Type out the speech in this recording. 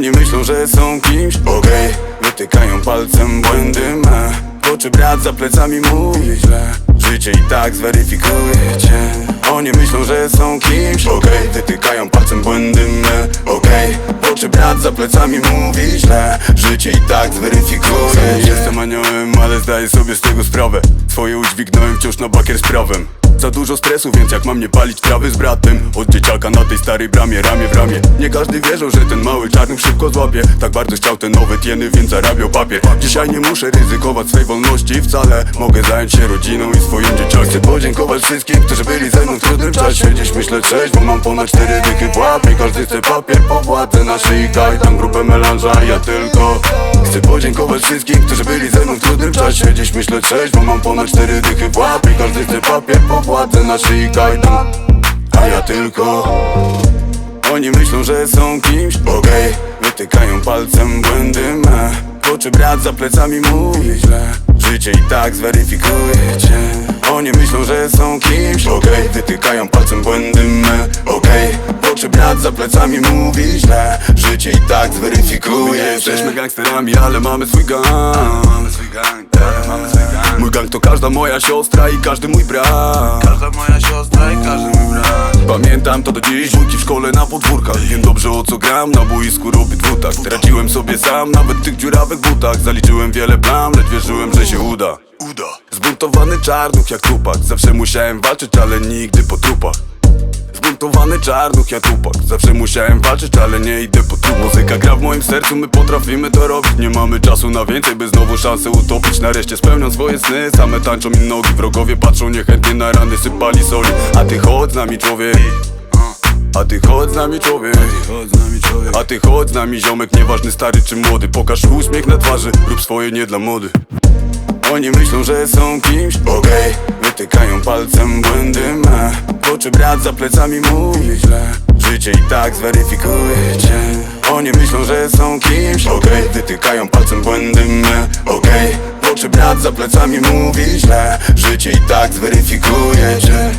Oni myślą, że są kimś, okej Wytykają palcem błędy me. Bo czy brat za plecami mówi źle? Życie i tak zweryfikuje cię Oni myślą, że są kimś, okej Wytykają palcem błędy me, okej Bo czy brat za plecami mówi źle? Życie i tak zweryfikuje Jestem aniołem, ale zdaję sobie z tego sprawę. Swoje udźwignąłem wciąż na bakier z prawem za dużo stresu, więc jak mam nie palić trawy z bratem? Od dzieciaka na tej starej bramie, ramię w ramię. Nie każdy wierzył, że ten mały czarnych szybko złapie. Tak bardzo chciał te nowe tieny, więc zarabiał papier. Dzisiaj nie muszę ryzykować swej wolności wcale Mogę zająć się rodziną i swoim dzieciakiem Chcę podziękować wszystkim, którzy byli ze mną w trudnym czasie. Dziś myślę cześć, bo mam ponad cztery dychy w łapie Każdy chce papier po władze na szyi Daj tam grupę melanża, ja tylko Chcę podziękować wszystkim, którzy byli ze mną w trudnym czasie. Dziś myślę cześć, bo mam ponad cztery dychy w łapie Każdy chce papier po władze na szyi kajdan A ja tylko. Oni myślą, że są kimś, okej. Wytykają palcem błędy me. Bo czy brat za plecami mówi źle Życie i tak zweryfikuje cię Oni myślą, że są kimś, okej. Wytykają palcem błędy me, okej. Bo czy brat za plecami mówi źle Życie i tak zweryfikuje cię Jesteśmy gangsterami, ale mamy swój gang. Mamy swój gang, ale mamy swój gang Mój gang to każda moja siostra i każdy mój brat. Każda moja siostra i każdy mój brat. Pamiętam to do dziś, dwójki w szkole na podwórkach. Wiem dobrze o co gram, na boisku robię dwutak Traciłem sobie sam, nawet w tych dziurawych butach. Zaliczyłem wiele blam, lecz wierzyłem, że się uda. Uda. Zbuntowany czarnuch jak tupak Zawsze musiałem walczyć, ale nigdy po trupach Zbuntowany czarnuch jak tupak Zawsze musiałem walczyć, ale nie idę po trup Muzyka gra w moim sercu, my potrafimy to robić. Nie mamy czasu na więcej, by znowu szansę utopić. Nareszcie spełniam swoje sny, same tańczą mi nogi. Wrogowie patrzą niechętnie na rany, sypali soli. A ty chodź z nami człowiek. A ty chodź z nami człowiek. A ty chodź z nami ziomek, nieważny stary czy młody. Pokaż uśmiech na twarzy, rób swoje nie dla mody. Oni myślą, że są kimś, okej Wytykają palcem błędy me. Bo czy brat za plecami mówi źle? Życie i tak zweryfikuje cię Oni myślą, że są kimś, okej Wytykają palcem błędy me, okej Bo czy brat za plecami mówi źle? Życie i tak zweryfikuje cię